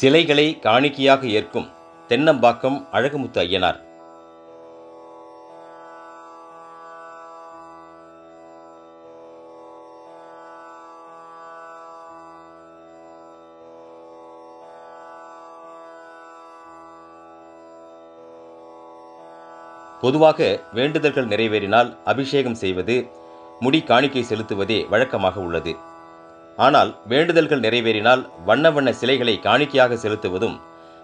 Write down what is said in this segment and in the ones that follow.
சிலைகளை காணிக்கையாக ஏற்கும் தென்னம்பாக்கம் அழகுமுத்து ஐயனார். பொதுவாக வேண்டுதல்கள் நிறைவேறினால் அபிஷேகம் செய்வது முடி காணிக்கை செலுத்துவதே வழக்கமாக உள்ளது. ஆனால் வேண்டுதல்கள் நிறைவேறினால் வண்ண வண்ண சிலைகளை காணிக்கையாக செலுத்துவதும்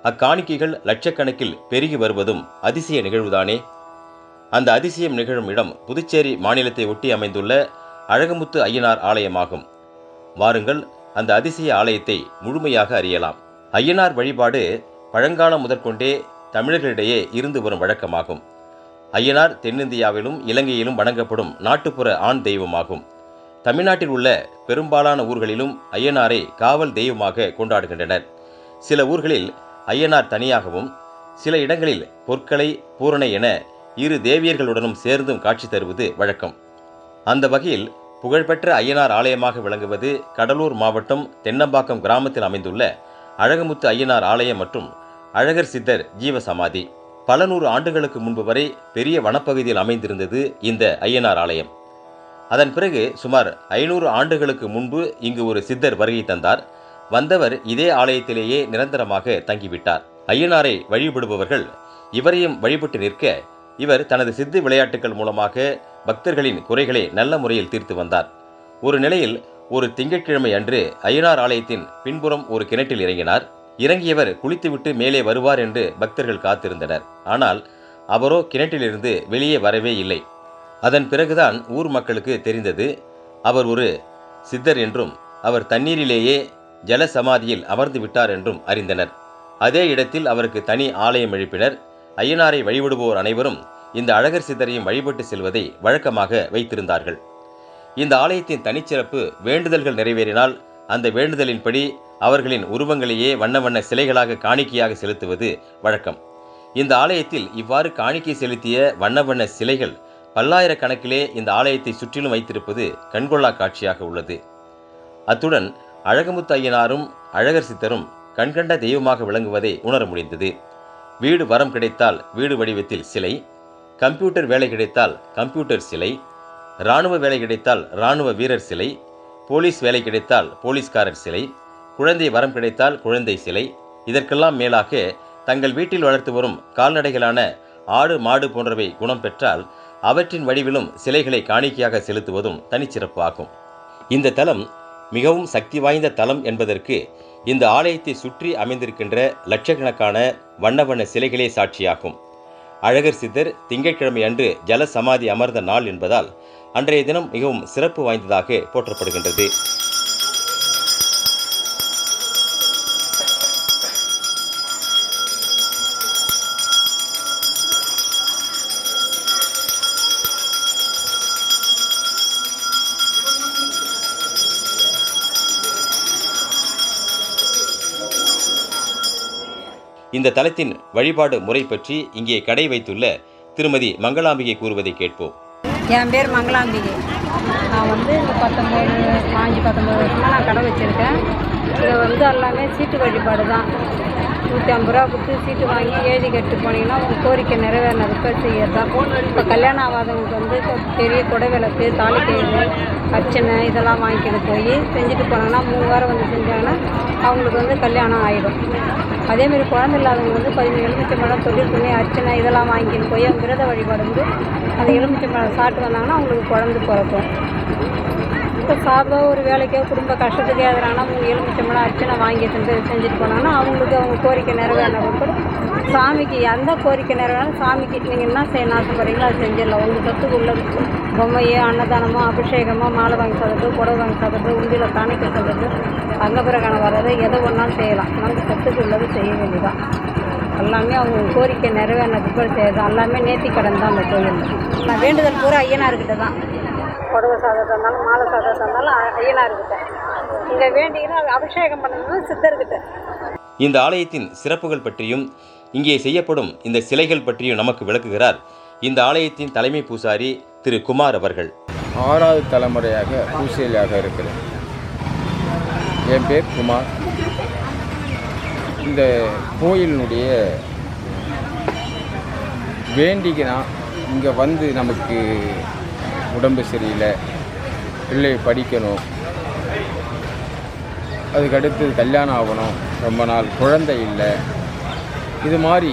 அக்காணிக்கைகள் லட்சக்கணக்கில் பெருகி வருவதும் அதிசய நிகழ்வுதானே? அந்த அதிசயம் நிகழும் இடம் புதுச்சேரி மாநிலத்தை ஒட்டி அமைந்துள்ள அழகுமுத்து ஐயனார் ஆலயமாகும். வாருங்கள் அந்த அதிசய ஆலயத்தை முழுமையாக அறியலாம். ஐயனார் வழிபாடு பழங்காலம் முதற்கொண்டே தமிழர்களிடையே இருந்து வரும் வழக்கமாகும். ஐயனார் தென்னிந்தியாவிலும் இலங்கையிலும் வணங்கப்படும் நாட்டுப்புற ஆண் தெய்வமாகும். தமிழ்நாட்டில் உள்ள பெரும்பாலான ஊர்களிலும் ஐயனாரை காவல் தெய்வமாக கொண்டாடுகின்றனர். சில ஊர்களில் ஐயனார் தனியாகவும் சில இடங்களில் பொற்களை பூரணை என இரு தேவியர்களுடனும் சேர்ந்தும் காட்சி தருவது வழக்கம். அந்த வகையில் புகழ்பெற்ற ஐயனார் ஆலயமாக விளங்குவது கடலூர் மாவட்டம் தென்னம்பாக்கம் கிராமத்தில் அமைந்துள்ள அழகமுத்து ஐயனார் ஆலயம் மற்றும் அழகர் சித்தர் ஜீவசமாதி. பல நூறு ஆண்டுகளுக்கு முன்பு வரை பெரிய வனப்பகுதியில் அமைந்திருந்தது இந்த ஐயனார் ஆலயம். அதன் பிறகு சுமார் ஐநூறு ஆண்டுகளுக்கு முன்பு இங்கு ஒரு சித்தர் வருகை தந்தார். வந்தவர் இதே ஆலயத்திலேயே நிரந்தரமாக தங்கிவிட்டார். ஐயனாரை வழிபடுபவர்கள் இவரையும் வழிபட்டு நிற்க இவர் தனது சித்து விளையாட்டுகள் மூலமாக பக்தர்களின் குறைகளை நல்ல முறையில் தீர்த்து வந்தார். ஒரு நிலையில் ஒரு திங்கட்கிழமை அன்று ஐயனார் ஆலயத்தின் பின்புறம் ஒரு கிணற்றில் இறங்கினார். இறங்கியவர் குளித்துவிட்டு மேலே வருவார் என்று பக்தர்கள் காத்திருந்தனர். ஆனால் அவரோ கிணற்றிலிருந்து வெளியே வரவே இல்லை. அதன் பிறகுதான் ஊர் மக்களுக்கு தெரிந்தது அவர் ஒரு சித்தர் என்றும் அவர் தண்ணீரிலேயே ஜல சமாதியில் அமர்ந்து விட்டார் என்றும் அறிந்தனர். அதே இடத்தில் அவருக்கு தனி ஆலயம் எழுப்பினர். ஐயனாரை வழிபடுவோர் அனைவரும் இந்த அழகர் சித்தரையும் வழிபட்டு செல்வதை வழக்கமாக வைத்திருந்தார்கள். இந்த ஆலயத்தின் தனிச்சிறப்பு வேண்டுதல்கள் நிறைவேறினால் அந்த வேண்டுதலின்படி அவர்களின் உருவங்களையே வண்ண வண்ண சிலைகளாக காணிக்கையாக செலுத்துவது வழக்கம். இந்த ஆலயத்தில் இவ்வாறு காணிக்கை செலுத்திய வண்ண வண்ண சிலைகள் பல்லாயிரக்கணக்கிலே இந்த ஆலயத்தை சுற்றிலும் வைத்திருப்பது கண்கொள்ளா காட்சியாக உள்ளது. அத்துடன் அழகமுத்து ஐயனாரும் அழகர் சித்தரும் கண்கண்ட தெய்வமாக விளங்குவதை உணர முடிந்தது. வீடு வரம் கிடைத்தால் வீடு வடிவத்தில் சிலை கம்ப்யூட்டர் வேலை கிடைத்தால் கம்ப்யூட்டர் சிலை இராணுவ வேலை கிடைத்தால் இராணுவ வீரர் சிலை போலீஸ் வேலை கிடைத்தால் போலீஸ்காரர் சிலை குழந்தை வரம் கிடைத்தால் குழந்தை சிலை இதற்கெல்லாம் மேலாக தங்கள் வீட்டில் வளர்த்து வரும் கால்நடைகளான ஆடு மாடு போன்றவை குணம் பெற்றால் அவற்றின் வடிவிலும் சிலைகளை காணிக்கையாக செலுத்துவதும் தனிச்சிறப்பு ஆகும் இந்த தலம் மிகவும் சக்தி வாய்ந்த தலம் என்பதற்கு இந்த ஆலயத்தை சுற்றி அமைந்திருக்கின்ற லட்சக்கணக்கான வண்ண வண்ண சிலைகளே சாட்சியாகும். அழகர் சித்தர் திங்கட்கிழமை அன்று ஜல சமாதி அமர்ந்த நாள் என்பதால் அன்றைய தினம் மிகவும் சிறப்பு வாய்ந்ததாக போற்றப்படுகின்றது. இந்த தலத்தின் வழிபாடு முறை பற்றி இங்கே கடை வைத்துள்ள திருமதி மங்களாம்பிகை கூறுவதை கேட்போம். என் பேர் மங்களாம்பிகை. நான் வந்து இந்த பத்தொம்போது பாஞ்சு பத்தொம்போது வருஷமாக நான் கடை வச்சுருக்கேன். இது வந்து எல்லாமே சீட்டு வழிபாடு தான் நூற்றி ஐம்பது ரூபா கொடுத்து சீட்டு வாங்கி எழுதி கட்டு போனீங்கன்னா உங்கள் கோரிக்கை நிறைவேறினதுக்கு செய்யறதான் இப்போ கல்யாணம் ஆகாதவங்களுக்கு வந்து பெரிய குடை விளக்கு தாலி கயிறு அர்ச்சனை இதெல்லாம் வாங்கிக்கிட்டு போய் செஞ்சுட்டு போனாங்கன்னா மூணு வாரம் வந்து செஞ்சாங்கன்னா அவங்களுக்கு வந்து கல்யாணம் ஆகிடும் அதேமாரி குழந்தை இல்லாதவங்க வந்து பதினஞ்சு எலுமிச்சை மரம் தொழில் துணி அர்ச்சனை இதெல்லாம் வாங்கிக்கிட்டு போய் அவங்க விரத வழிபாடு வந்து அந்த எலுமிச்சை மரம் சாப்பிட்டு வந்தாங்கன்னா அவங்களுக்கு குழந்தை பிறக்கும். இப்போ சாதா ஒரு வேலைக்கோ குடும்ப கஷ்டத்துக்கு எதிரான மூணு எலுமிச்சம்பழம் அர்ச்சனை வாங்கி செஞ்சு செஞ்சுட்டு போனாங்கன்னா அவங்களுக்கு அவங்க கோரிக்கை நிறைவேறினது கூட சாமிக்கு எந்த கோரிக்கை நிறைவேறாலும் சாமிக்கு நீங்கள் என்ன செய்யணும்? ஆசைப்படுறீங்களோ அதை செஞ்சிடலாம். உங்கள் சொத்துக்கு உள்ளது பொம்மையோ அன்னதானமோ அபிஷேகமோ மாலை வாங்கி சாப்பிட்றது புடவை வாங்கி சாப்பிட்றது உண்டியில் தானிக்க சொல்கிறது அங்கப்பிரகாணம் வர்றது எதை ஒன்றாலும் செய்யலாம். நமக்கு சொத்துக்கு உள்ளது செய்ய வேண்டியதான் எல்லாமே அவங்க கோரிக்கை நிறைவேறினதுக்கு கூட செய்யறது. எல்லாமே நேர்த்தி கடன் தான் அந்த கோயில். நான் வேண்டுதல் பூரா ஐயனார்கிட்ட தான் புடவை சாதத்தை இருந்தாலும் மாலை சாதத்தை இருந்தாலும் ஐயனார்கிட்ட இங்கே வேண்டிங்கன்னா அபிஷேகம் பண்ணணும் சித்தர்கிட்ட இந்த ஆலயத்தின் சிறப்புகள் பற்றியும் இங்கே செய்யப்படும் இந்த சிலைகள் பற்றியும் நமக்கு விளக்குகிறார் இந்த ஆலயத்தின் தலைமை பூசாரி திரு குமார் அவர்கள். ஆறாவது தலைமுறையாக பூசையிலாக இருக்கிறேன். என் பேர் குமார். இந்த கோயிலினுடைய வேண்டிக்கினா இங்கே வந்து நமக்கு உடம்பு சரியில்லை பிள்ளை படிக்கணும். அதுக்கடுத்து கல்யாணம் ஆகணும் ரொம்ப நாள் குழந்தை இல்லை. இது மாதிரி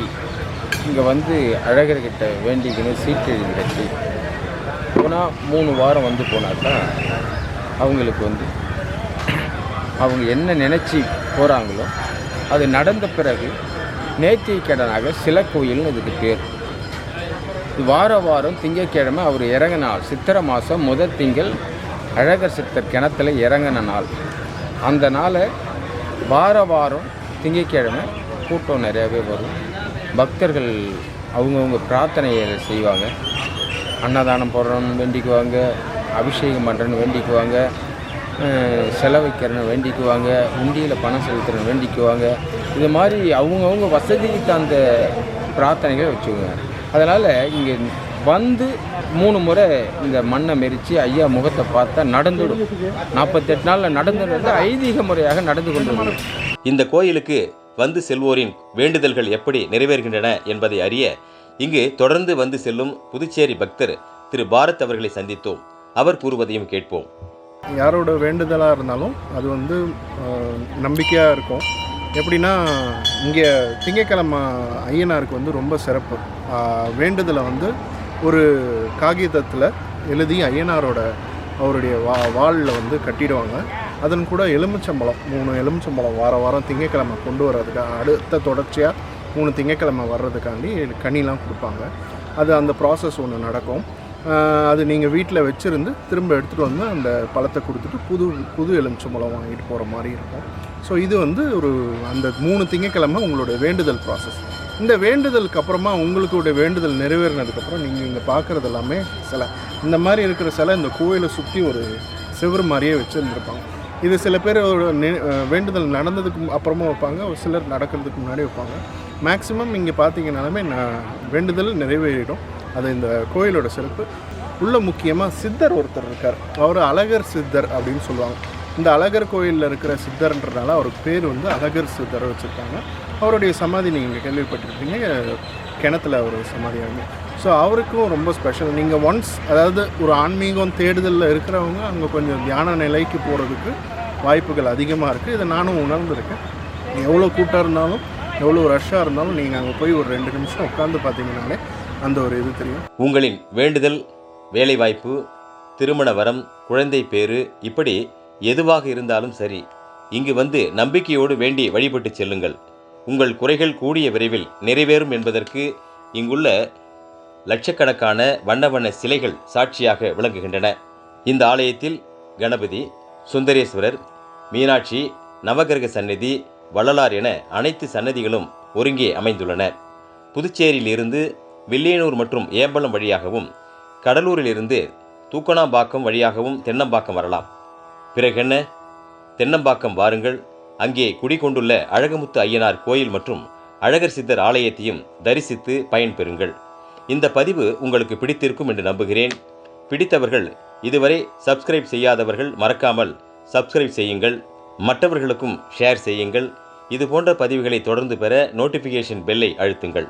இங்கே வந்து அழகர்கிட்ட வேண்டிக்கணும் சீட்டு கட்டி போனால் மூணு வாரம் வந்து போனாக்கா அவங்களுக்கு வந்து அவங்க என்ன நினச்சி போகிறாங்களோ அது நடந்த பிறகு நேர்த்திக் கடனாக சில கோயில்னு இதுக்கு பேர். வார வாரம் திங்கட்கிழமை அவர் இறங்கின நாள் சித்திரை மாதம் முதல் திங்கள் அழகர் சித்தர் கிணத்துல இறங்கின நாள். அந்த நாளை வார வாரம் திங்கட்கிழமை கூட்டம் நிறையாவே வரும். பக்தர்கள் அவங்கவுங்க பிரார்த்தனையை செய்வாங்க. அன்னதானம் போடுறோன்னு வேண்டிக்குவாங்க அபிஷேகம் பண்ணுறேன்னு வேண்டிக்குவாங்க செலவைக்கிறன்னு செலவைக்கிறேன்னு வேண்டிக்குவாங்க உண்டியில் பணம் செலுத்துறேன்னு வேண்டிக்குவாங்க. இது மாதிரி அவங்கவுங்க வசதிக்கு தகுந்த பிரார்த்தனைகளை வச்சுக்குவாங்க. அதனால் இங்கே வந்து மூணு முறை இந்த மண்ணை மெரித்து ஐயா முகத்தை பார்த்தா நடந்துடும். நாற்பத்தெட்டு நாளில் நடந்துடுறது ஐதீக முறையாக நடந்து கொண்டு வரும் இந்த கோயிலுக்கு வந்து செல்வோரின் வேண்டுதல்கள் எப்படி நிறைவேறுகின்றன என்பதை அறிய இங்கு தொடர்ந்து வந்து செல்லும் புதுச்சேரி பக்தர் திரு பாரத் அவர்களை சந்தித்தோம். அவர் கூறுவதையும் கேட்போம். யாரோட வேண்டுதலாக இருந்தாலும் அது வந்து நம்பிக்கையாக இருக்கும். எப்படின்னா இங்கே திங்கக்கிழமை ஐயனாருக்கு வந்து ரொம்ப சிறப்பு. வேண்டுதலை வந்து ஒரு காகிதத்தில் எழுதி ஐயனாரோட அவருடைய வா வாளில் வந்து கட்டிடுவாங்க. அதன் கூட எலுமிச்சம்பழம் மூணு எலுமிச்சம்பழம் வார வாரம் திங்கக்கிழமை கொண்டு வர்றதுக்காக அடுத்த தொடர்ச்சியாக மூணு திங்கக்கிழமை வர்றதுக்காண்டி கனிலாம் கொடுப்பாங்க. அது அந்த ப்ராசஸ் ஒன்று நடக்கும். அது நீங்கள் வீட்டில் வச்சுருந்து திரும்ப எடுத்துகிட்டு வந்து அந்த பழத்தை கொடுத்துட்டு புது புது எலுமிச்சம்பழம் வாங்கிட்டு போகிற மாதிரி இருக்கும். ஸோ இது வந்து ஒரு அந்த மூணு திங்கக்கிழமை உங்களுடைய வேண்டுதல் ப்ராசஸ் இந்த வேண்டுதலுக்கு அப்புறமா உங்களுடைய வேண்டுதல் நிறைவேறினதுக்கப்புறம் நீங்கள் இங்கே பார்க்குறது எல்லாமே சிலை. இந்த மாதிரி இருக்கிற சிலை இந்த கோயிலை சுற்றி ஒரு சிவர் மாதிரியே வச்சுருந்துருப்பாங்க. இது சில பேர் வேண்டுதல் நடந்ததுக்கு அப்புறமா வைப்பாங்க. ஒரு சிலர் நடக்கிறதுக்கு முன்னாடி வைப்பாங்க. மேக்ஸிமம் இங்கே பார்த்தீங்கன்னாலுமே நான் வேண்டுதல் நிறைவேறிடும். அது இந்த கோயிலோட சிறப்பு. உள்ள முக்கியமாக சித்தர் ஒருத்தர் இருக்கார். அவர் அழகர் சித்தர் அப்படின்னு சொல்லுவாங்க. இந்த அழகர் கோயிலில் இருக்கிற சித்தர்ன்றனால அவருக்கு பேர் வந்து அழகர் சித்தர் வச்சுருக்காங்க. அவருடைய சமாதி நீங்கள் கேள்விப்பட்டிருப்பீங்க. கிணத்துல ஒரு சமாதியாகுங்க ஸோ அவருக்கும் ரொம்ப ஸ்பெஷல் நீங்கள் ஒன்ஸ் அதாவது ஒரு ஆன்மீகம் தேடுதலில் இருக்கிறவங்க அங்கே கொஞ்சம் தியான நிலைக்கு போகிறதுக்கு வாய்ப்புகள் அதிகமாக இருக்குது இதை நானும் உணர்ந்திருக்கேன். எவ்வளோ கூட்டம் இருந்தாலும் எவ்வளோ ரஷ்ஷாக இருந்தாலும் நீங்கள் அங்கே போய் ஒரு ரெண்டு நிமிஷம் உட்காந்து பார்த்தீங்கன்னாலே அந்த ஒரு இது தெரியும். உங்களின் வேண்டுதல் வேலைவாய்ப்பு திருமண வரம் குழந்தை பேறு இப்படி எதுவாக இருந்தாலும் சரி இங்கு வந்து நம்பிக்கையோடு வேண்டி வழிபட்டு செல்லுங்கள். உங்கள் குறைகள் கூடிய விரைவில் நிறைவேறும் என்பதற்கு இங்குள்ள லட்சக்கணக்கான வண்ண வண்ண சிலைகள் சாட்சியாக விளங்குகின்றன. இந்த ஆலயத்தில் கணபதி சுந்தரேஸ்வரர் மீனாட்சி நவகிரக சன்னதி வள்ளலார் என அனைத்து சன்னதிகளும் ஒருங்கே அமைந்துள்ளன. புதுச்சேரியிலிருந்து வில்லியனூர் மற்றும் ஏம்பலம் வழியாகவும் கடலூரிலிருந்து தூக்கணாம்பாக்கம் வழியாகவும் தென்னம்பாக்கம் வரலாம். பிறகென்ன தென்னம்பாக்கம் வாருங்கள். அங்கே குடிகொண்டுள்ள அழகமுத்து ஐயனார் கோயில் மற்றும் அழகர் சித்தர் ஆலயத்தையும் தரிசித்து பயன்பெறுங்கள் இந்த பதிவு உங்களுக்கு பிடித்திருக்கும் என்று நம்புகிறேன். பிடித்தவர்கள் இதுவரை சப்ஸ்கிரைப் செய்யாதவர்கள் மறக்காமல் சப்ஸ்கிரைப் செய்யுங்கள். மற்றவர்களுக்கும் ஷேர் செய்யுங்கள். இது போன்ற பதிவுகளை தொடர்ந்து பெற நோட்டிஃபிகேஷன் பெல்லை அழுத்துங்கள்.